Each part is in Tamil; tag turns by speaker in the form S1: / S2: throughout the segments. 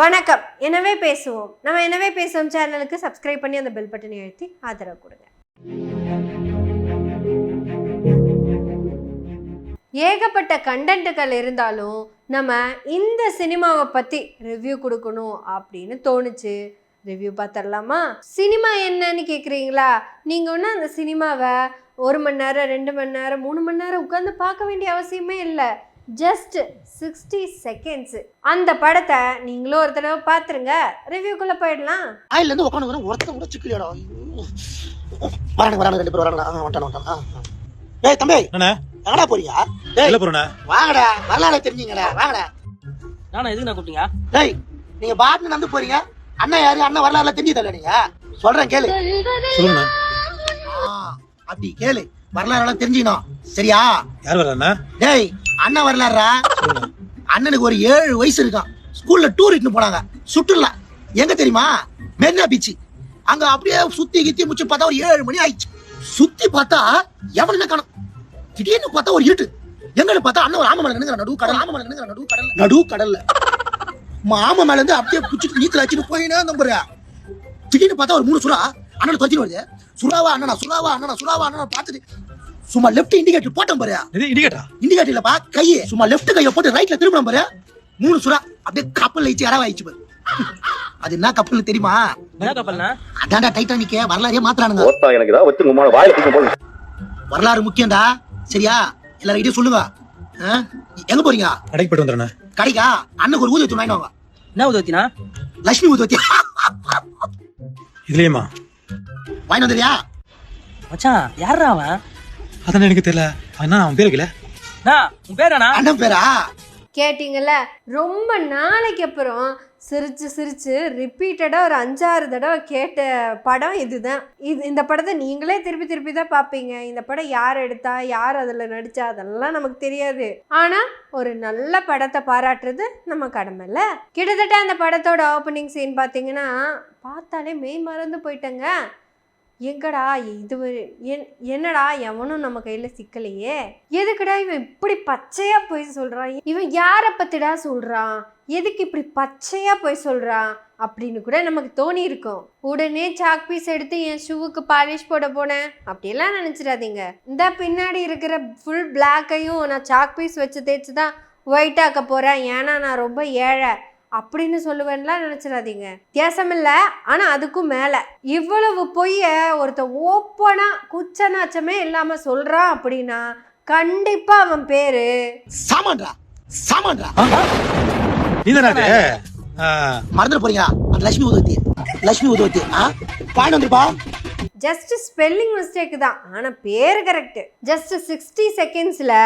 S1: வணக்கம். எனவே பேசுவோம். நம்ம எனவே பேசுவோம் சேனலுக்கு சப்ஸ்கிரைப் பண்ணி அந்த பெல் பட்டனை எழுத்தி ஆதரவு கொடுங்க. ஏகப்பட்ட கண்டென்ட்டுகள் இருந்தாலும் நம்ம இந்த சினிமாவை பற்றி ரிவ்யூ கொடுக்கணும் அப்படின்னு தோணுச்சு. ரிவ்யூ பார்த்துடலாமா? சினிமா என்னன்னு கேட்குறீங்களா நீங்கள் ஒன்றும் அந்த சினிமாவை ஒரு மணி நேரம் ரெண்டு மணி நேரம் மூணு மணி நேரம் உட்காந்து பார்க்க வேண்டிய அவசியமே இல்லை. ஜஸ்ட் சிக்ஸ்டி செகண்ட்ஸ் அந்த படத்தை நீங்களும் ஒரு தடவை பார்த்துருங்க. ரிவ்யூக்குள்ளே போயிடலாம்.
S2: ஆயில இருந்து உட்காந்து ஒருத்தன் கூட சிக்கலியாடா. வரானு வரானு ரெண்டு பேரும் வரானு ஆ, வந்துட்டான் வந்துட்டான் ஆ, ஆ. ஏய் தம்பி.
S3: அண்ணா
S2: எங்கடா போறியா டேய்
S3: இல்ல போறேண்ணா?
S2: வாங்கடா. வரலாறு தெரிஞ்சுங்கடா. வாங்கடா.
S4: நானா எதுக்கு நான் கூப்பிட்டீங்க?
S2: டேய் நீங்க பாட்டுன்னு நடந்து போறீங்க. அண்ணன் யாரு? அண்ணன் வரலாறுல தெரிஞ்சதில்ல நீங்க? சொல்றேன் கேளு.
S3: சொல்லுங்கண்ணா.
S2: ஆ, அப்படி கேளு. வரலாறுலாம் தெரிஞ்சுக்கணும். சரியா?
S3: யார் வர்றா
S2: டேய் அண்ணன் வரலாறா? அண்ணனுக்கு ஒரு ஏழு வயசு இருக்கான் ஸ்கூல்ல டூர் இட்டுன்னு போனாங்க. சுற்றுலா. எங்க தெரியுமா? மெரினா பீச் அங்க அப்படியே சுத்தி கித்தி முச்சு பார்த்தா ஒரு ஏழு மணி ஆயிடுச்சு. சுத்தி பார்த்தா எவன காணும். திடீர்னு பார்த்தா ஒரு இருட்டு. எங்கன்னு பார்த்தா அண்ணன் ஒரு ஆம மேல நடு கடல் ஆம மேல நடு கடல் நடு கடல்ல. மாம மேல இருந்து அப்படியே குச்சிட்டு நீச்சல் அடிச்சுட்டு போயினே நம்புற திடீர்னு பார்த்தா ஒரு மூணு சுறா அண்ணன் தொச்சிட்டு வருது. சுறாவா அண்ணனா சுறாவா அண்ணனா சுறாவா அண்ணனா பார்த்துட்டு சும்மா லெஃப்ட் இண்டிகேட்டர் போட்டோம் பாரு.
S3: இது இடிகேட்டா
S2: இண்டிகேட்டர் இல்லப்பா கையை சும்மா லெஃப்ட் கையை போட்டு ரைட்ல திரும்பணும் பாரு. மூணு சுறா அப்படியே கப்பல் வச்சு யாராவது ஆயிடுச்சு பாரு. அது என்ன கப்பல் தெரியுமா?
S4: என்ன கப்பல்னா?
S2: அதான்டா டைட்டானிக்க வரலாறே மாத்துறானுங்க.
S5: எனக்கு ஏதாவது வச்சு உங்க வாயில
S2: வரலாறு முக்கியம்டா. சரியா? எல்லார்கிட்டயும் சொல்லுங்க? எங்க போறீங்க?
S3: கடைக்கு போயிட்டு வந்துடுறேண்ணா.
S2: கடைக்கா? அண்ணனுக்கு ஒரு ஊதுவத்தி வாங்கிட்டு வாங்க.
S4: என்ன உதவத்தினா
S2: லட்சுமி ஊதுவத்தி
S3: இதுலயுமா?
S2: வாங்கிட்டு வந்துறியா
S4: மச்சான் யாரா அவன்?
S3: அதானே எனக்கு தெரியல? அண்ணா அவன் பேர்
S4: நான் உன் பேரானா
S2: அண்ணன் பேரா?
S1: கேட்டிங்கல்ல ரொம்ப நாளைக்கு அப்புறம் சிரிச்சு சிரிச்சு ரிப்பீட்டடாக ஒரு அஞ்சாறு தடவை கேட்ட படம் இதுதான். இது இந்த படத்தை நீங்களே திருப்பி திருப்பி தான் பார்ப்பீங்க. இந்த படம் யார் எடுத்தா யார் அதில் நடித்தா அதெல்லாம் நமக்கு தெரியாது. ஆனால் ஒரு நல்ல படத்தை பாராட்டுறது நம்ம கடமைல்ல கிட்டத்தட்ட அந்த படத்தோட ஓப்பனிங் சீன் பார்த்தீங்கன்னா பார்த்தாலே மெய் மறந்து போயிட்டேங்க. எங்கடா இது என் என்னடா எவனும் நம்ம கையில் சிக்கலையே? எதுக்குடா இவன் இப்படி பச்சையாக போய் சொல்கிறான் இவன் யாரை பற்றிடா சொல்கிறான் எதுக்கு இப்படி பச்சையாக போய் சொல்கிறான் அப்படின்னு கூட நமக்கு தோணி இருக்கும். உடனே சாக் பீஸ் எடுத்து என் ஷூவுக்கு பாலிஷ் போட போனேன். அப்படியெல்லாம் நினச்சிடாதீங்க. இந்த பின்னாடி இருக்கிற ஃபுல் பிளாக்கையும் நான் சாக் பீஸ் வச்சு தேய்ச்சி தான் ஒயிட் ஆக்க போகிறேன் ஏன்னா நான் ரொம்ப ஏழை. அப்படின்னு சொல்லுவேன்லாம் நினச்சிடாதீங்க. வித்தியாசம் இல்லை ஆனால் அதுக்கும் மேலே. இவ்வளவு பொய்ய ஒருத்தன் ஓப்பனாக குச்சநாச்சமே இல்லாமல் சொல்கிறான் அப்படின்னா கண்டிப்பாக அவன் பேர்
S2: சாமான்டா சாமான்டா
S3: நீ தானே
S2: மறந்துட போறீங்க அந்த லட்சுமி ஊதுவத்தி லட்சுமி ஆ? வாங்கிட்டு வந்துருப்பா.
S1: ஜஸ்ட் ஸ்பெல்லிங் மிஸ்டேக் தான். ஆனால் பேர் கரெக்டு ஜஸ்ட் சிக்ஸ்டி செகண்ட்ஸில்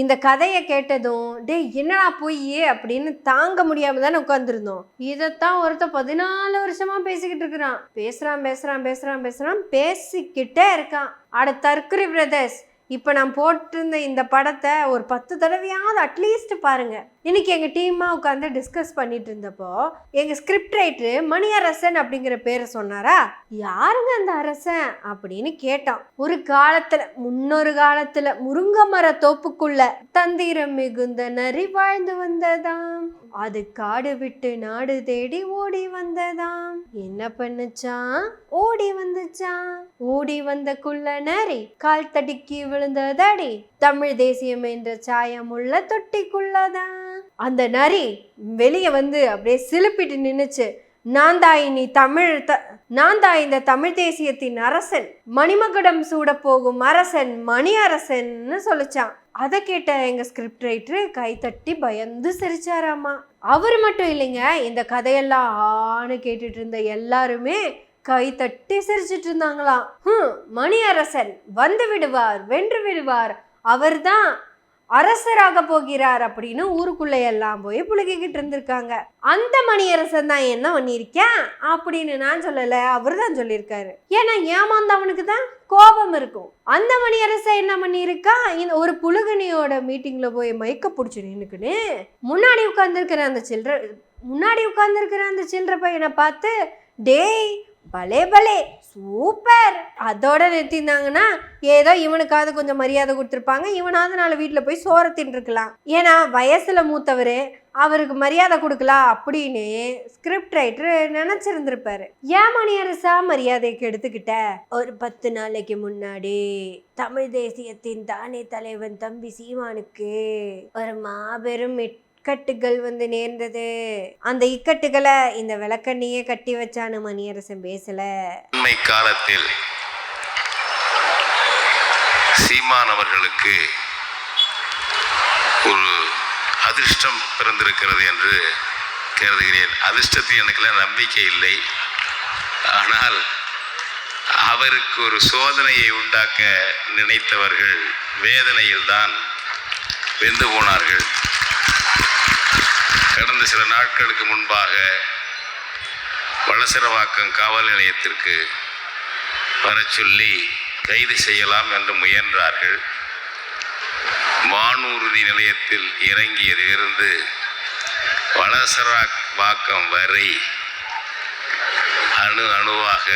S1: இந்த கதையை கேட்டதும் டேய் என்னடா போய் அப்படின்னு தாங்க முடியாம தானே உட்காந்துருந்தோம் இதைத்தான் ஒருத்தன் பதினாலு வருஷமா பேசிக்கிட்டு இருக்கிறான். பேசுறான் பேசுறான் பேசுறான் பேசுறான் பேசிக்கிட்டே இருக்கான். அட தற்கொலை பிரதர்ஸ் இப்போ நான் போட்டிருந்த இந்த படத்தை ஒரு பத்து தடவையாவது அட்லீஸ்ட் பாருங்க. இன்னைக்கு எங்கள் டீமாக உட்காந்து டிஸ்கஸ் பண்ணிட்டு இருந்தப்போ எங்கள் ஸ்கிரிப்ட் ரைட்டரு மணியரசன் அப்படிங்கிற பேரை சொன்னாரா? யாருங்க அந்த அரசன்? அப்படின்னு கேட்டோம் ஒரு காலத்தில் முன்னொரு காலத்தில் முருங்க மர தோப்புக்குள்ள தந்திரம் மிகுந்த நரி வாழ்ந்து வந்ததாம். அது காடு விட்டு நாடு தேடி ஓடி வந்ததாம். என்ன பண்ணுச்சான் ஓடி வந்துச்சான் ஓடி வந்த குள்ள நரி கால் தடுக்கி விழுந்ததடி. தமிழ் தேசியம் என்ற சாயம் உள்ள தொட்டிக்குள்ளதான் அந்த நரி வெளியே வந்து அப்படியே சிலுப்பிட்டு நின்றுச்சு நான் தான் இனி தமிழ் த நான் தான் இந்த தமிழ் தேசியத்தின் அரசன். மணிமகுடம் சூட போகும் அரசன் மணி அரசன்னு சொல்லிச்சான். அதை கேட்ட எங்க ஸ்கிரிப்ட் ரைட்டரு தட்டி பயந்து சிரிச்சாராமா. அவர் மட்டும் இல்லைங்க இந்த கதையெல்லாம் ஆன்னு கேட்டுட்டு இருந்த எல்லாருமே கை தட்டி சிரிச்சிட்டு இருந்தாங்களாம் ஹம் மணி அரசன் வந்து விடுவார் வென்று விடுவார். அவர்தான் அரசராக போகிறார் அப்படின்னு ஊருக்குள்ள எல்லாம் போய் புழுகிக்கிட்டு இருந்திருக்காங்க. அந்த மணியரசன் தான் என்ன பண்ணியிருக்கேன் அப்படின்னு நான் சொல்லலை அவர் தான் சொல்லியிருக்காரு. ஏன்னா ஏமாந்தவனுக்கு தான் கோபம் இருக்கும். அந்த மணியரசன் என்ன பண்ணியிருக்கா? இந்த ஒரு புழுகனியோட மீட்டிங்கில் போய் மைக்க பிடிச்சி நின்றுக்குன்னு முன்னாடி உட்காந்துருக்கிற அந்த சில்லற முன்னாடி உட்காந்துருக்கிற அந்த சில்லற பையனை பார்த்து டேய் பலே பலே சூப்பர். அதோட நிறுத்தியிருந்தாங்கன்னா ஏதோ இவனுக்காவது கொஞ்சம் மரியாதை கொடுத்துருப்பாங்க. இவனாவது நாலு வீட்டில் போய் சோற தின்றுருக்கலாம். ஏன்னா வயசுல மூத்தவர் அவருக்கு மரியாதை கொடுக்கலாம் அப்படின்னு ஸ்கிரிப்ட் ரைட்டர் நினைச்சிருந்திருப்பாரு. ஏன் மணியரசா மரியாதைக்கு எடுத்துக்கிட்ட? ஒரு பத்து நாளைக்கு முன்னாடி தமிழ் தேசியத்தின் தானே தலைவன் தம்பி சீமானுக்கு ஒரு மாபெரும் இக்கட்டுகள் வந்து நேர்ந்தது. அந்த இக்கட்டுகளை இந்த விளக்கண்ணியே கட்டி வச்சானு மணியரசன் பேசல.
S6: அண்மை காலத்தில் சீமான் அவர்களுக்கு ஒரு அதிர்ஷ்டம் பிறந்திருக்கிறது என்று கருதுகிறேன். அதிர்ஷ்டத்தில் எனக்கு நம்பிக்கை இல்லை. ஆனால் அவருக்கு ஒரு சோதனையை உண்டாக்க நினைத்தவர்கள் வேதனையில்தான் வெந்து போனார்கள். கடந்த சில நாட்களுக்கு முன்பாக வளசரவாக்கம் காவல் நிலையத்திற்கு வரச் சொல்லி கைது செய்யலாம் என்று முயன்றார்கள். வானூர்தி நிலையத்தில் இறங்கியதிலிருந்து வளசரவாக்கம் வரை அணு அணுவாக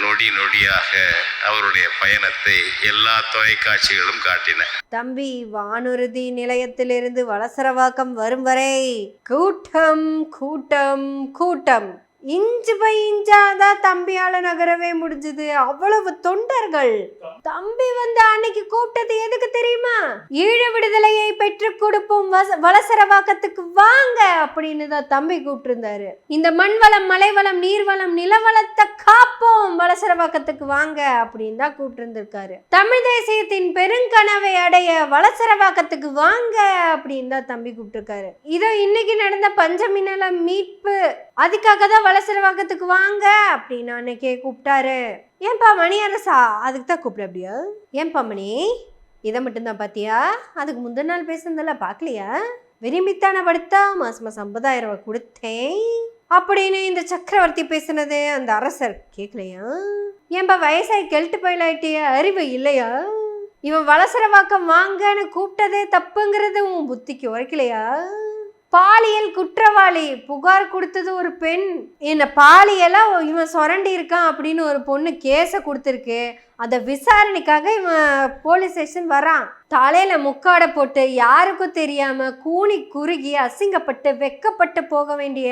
S6: நொடி நொடியாக அவருடைய பயணத்தை எல்லா தொலைக்காட்சிகளும் காட்டின.
S1: தம்பி வானுறுதி நிலையத்திலிருந்து வலசரவாக்கம் வரும் வரை. கூட்டம் கூட்டம் கூட்டம். இஞ்சு பை இஞ்சாதான் தம்பியால நகரவே முடிஞ்சது. அவ்வளவு தொண்டர்கள். தம்பி வந்து அன்னைக்கு கூப்பிட்டது எதுக்கு தெரியுமா? ஈழ விடுதலையை பெற்றுக் கொடுப்போம். வச- வலசரவாக்கத்துக்கு வாங்க அப்படின்னு தான் தம்பி கூப்பிட்டிருந்தாரு. இந்த மண்வளம் மலைவளம் நீர்வளம் நிலவளத்தை காப்போம். வலசரவாக்கத்துக்கு வாங்க அப்படின்னு தான் கூப்பிட்டிருந்திருக்காரு. தமிழ் தேசியத்தின் பெருங்கனவை அடைய வலசரவாக்கத்துக்கு வாங்க அப்படின்னு தான் தம்பி கூப்பிட்டிருக்காரு. இதோ இன்னைக்கு நடந்த பஞ்சமினல மீட்பு. அதுக்காக தான் வலசரவாக்கத்துக்கு வாங்க அப்படின்னு அன்னைக்கே கூப்பிட்டாரு. ஏன்பா மணி அரசா? அதுக்கு தான் கூப்பிட அப்படியா? ஏன்பா மணி? இதை மட்டும்தான் பார்த்தியா அதுக்கு முந்தின நாள் பேசுனதில் பார்க்கலையா விரும்பித்தான படுத்தா? மாசம் மாசம் ஐம்பதாயிரம் ரூபாய் கொடுத்தேன். அப்படின்னு இந்த சக்கரவர்த்தி பேசுனது அந்த அரசர் கேட்கலையா ஏன்பா வயசாகி கெல்ட்டு பயிலாயிட்டிய? அறிவு இல்லையா? இவன் வலசரவாக்கம் வாங்கன்னு கூப்பிட்டதே தப்புங்கிறது உன் புத்திக்கு உரைக்கலையா? பாலியல் குற்றவாளி புகார் கொடுத்தது ஒரு பெண். என்ன பாலியலாக இவன் சுரண்டி இருக்கான் அப்படின்னு ஒரு பொண்ணு கேஸை கொடுத்துருக்கு. அதை விசாரணைக்காக இவன் போலீஸ் ஸ்டேஷன் வரான். தலையில முக்காடை போட்டு யாருக்கும் தெரியாம கூனி குறுகி அசிங்கப்பட்டு வெக்கப்பட்டு போக வேண்டிய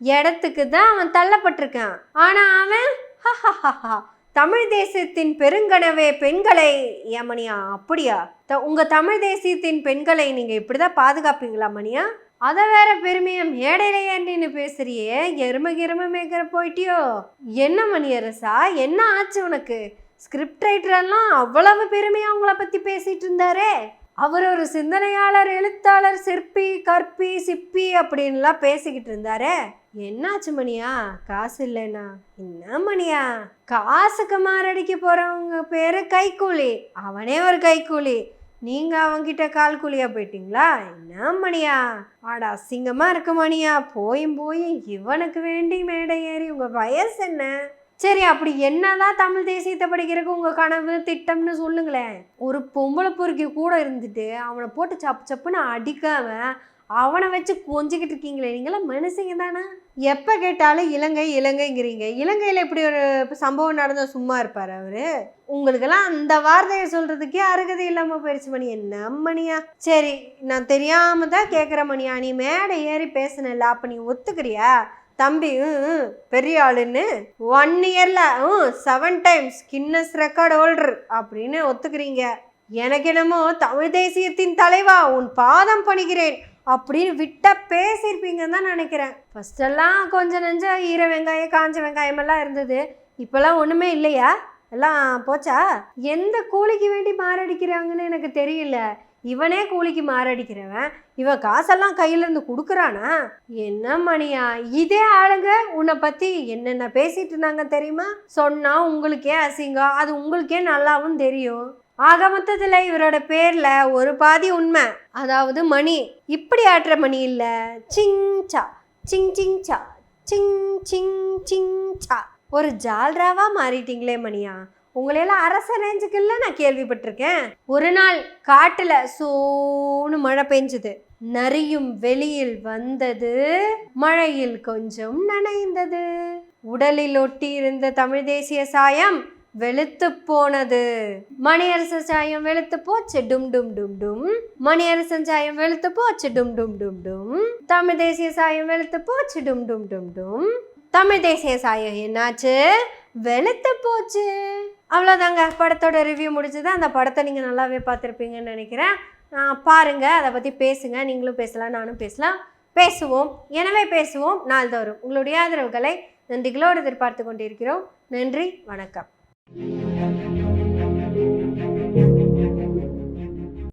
S1: இடத்துக்கு தான் அவன் தள்ளப்பட்டிருக்கான். ஆனா அவன் ஹஹஹஹா, தமிழ் தேசத்தின் பெருங்கனவே பெண்களை ஏமணியா அப்படியா? த- உங்கள் தமிழ் தேசியத்தின் பெண்களை நீங்கள் இப்படி தான் பாதுகாப்பீங்களா மணியா? அதை வேற பெருமையம் மேடையில ஏண்டின்னு பேசுறியே? எரும கிரும மேய்க்கிற போயிட்டியோ? என்ன மணியரசா? என்ன ஆச்சு உனக்கு? ஸ்கிரிப்ட் ரைட்டரெல்லாம் அவ்வளவு பெருமையா உங்களை பத்தி பேசிட்டு இருந்தாரே? அவர் ஒரு சிந்தனையாளர் எழுத்தாளர் சிற்பி கற்பி சிப்பி அப்படின்லாம் பேசிக்கிட்டு இருந்தாரே? என்னாச்சு மணியா? காசு இல்லைனா என்ன மணியா? காசுக்கு மாரடிக்க போறவங்க பேரு கைக்கூலி. அவனே ஒரு கைக்கூலி. நீங்கள் அவன்கிட்ட கால் கூலியா போயிட்டீங்களா? என்ன மணியா? ஆட அசிங்கமாக இருக்க மணியா. போயும் போய் இவனுக்கு வேண்டி மேடை ஏறி உங்கள் வயசு என்ன? சரி அப்படி என்னதான் தமிழ் தேசியத்தை படிக்கிறதுக்கு உங்கள் கனவு திட்டம்னு சொல்லுங்களேன். ஒரு பொம்பளை பொறுக்கி கூட இருந்துட்டு அவனை போட்டு சப்பு சப்புன்னு அடிக்காம அவனை வச்சு கொஞ்சிக்கிட்டு இருக்கீங்களே நீங்களாம் மனுஷங்க தானே? எப்போ கேட்டாலும் இலங்கை இலங்கைங்கிறீங்க. இலங்கையில் இப்படி ஒரு சம்பவம் நடந்தால் சும்மா இருப்பார் அவர்? உங்களுக்கெல்லாம் அந்த வார்த்தையை சொல்கிறதுக்கே அருகதை இல்லாமல் போயிடுச்சு மணி. என்ன மணியா? சரி நான் தெரியாமல் தான் கேட்குற மணியா நீ மேடை ஏறி பேசினல அப்போ நீ ஒத்துக்கிறியா? தம்பி ம், பெரிய ஆளுன்னு. ஒன் இயரில் ம் seven times Guinness record holder அப்படின்னு ஒத்துக்கிறீங்க. எனக்கு என்னமோ தமிழ் தேசியத்தின் தலைவா உன் பாதம் பணிகிறேன். அப்படின்னு விட்டால் பேசியிருப்பீங்கன்னு தான் நினைக்கிறேன். ஃபஸ்ட்டெல்லாம் கொஞ்சம் நஞ்சம் ஈர வெங்காயம் காஞ்ச வெங்காயம் எல்லாம் இருந்தது. இப்போல்லாம் ஒன்றுமே இல்லையா? எல்லாம் போச்சா? எந்த கூலிக்கு வேண்டி மாரடிக்கிறாங்கன்னு எனக்கு தெரியல. இவனே கூலிக்கு மாரடிக்கிறவன். இவன் காசெல்லாம் கையிலேருந்து கொடுக்குறானா? என்ன மணியா இதே ஆளுங்க உன்னை பற்றி என்னென்ன பேசிகிட்டு இருந்தாங்க தெரியுமா? சொன்னால் உங்களுக்கே அசிங்கம். அது உங்களுக்கே நல்லாவும் தெரியும். ஆக மொத்தத்தில் இவரோட பேரில் ஒரு பாதி உண்மை. அதாவது மணி. இப்படி ஆட்டுற மணி இல்லை. சிங் சா. சிங் சிங் சா. சிங் சிங் சிங் சா. ஒரு ஜால்ராவாக மாறிட்டீங்களே மணியா. உங்களையெல்லாம் அரச ரேஞ்சுக்குள்ள நான் கேள்விப்பட்டிருக்கேன். ஒரு நாள் காட்டில் சோன்னு மழை பெஞ்சுது. நரியும் வெளியில் வந்தது. மழையில் கொஞ்சம் நனைந்தது. உடலில் ஒட்டி இருந்த தமிழ் தேசிய சாயம் வெளுத்து போனது. மணியரசன் சாயம் வெளுத்து போச்சு. டும் டும் டும் டும். மணியரசன் சாயம் வெளுத்து போச்சு. டும் டும் டும் டும். தமிழ் தேசிய சாயம் வெளுத்து போச்சு. டும் டும் டும் டும். தமிழ் தேசிய சாயம் என்னாச்சு? வெளுத்து போச்சு. அவ்வளோதாங்க. படத்தோட ரிவ்யூ முடிச்சது அந்த படத்தை நீங்கள் நல்லாவே பார்த்துருப்பீங்கன்னு நினைக்கிறேன். பாருங்கள் அதை பற்றி பேசுங்க. நீங்களும் பேசலாம். நானும் பேசலாம். பேசுவோம். எனவே பேசுவோம் நாள்தோறும். உங்களுடைய ஆதரவுகளை நன்றிகளோடு எதிர்பார்த்து கொண்டிருக்கிறோம். நன்றி. வணக்கம். Thank you.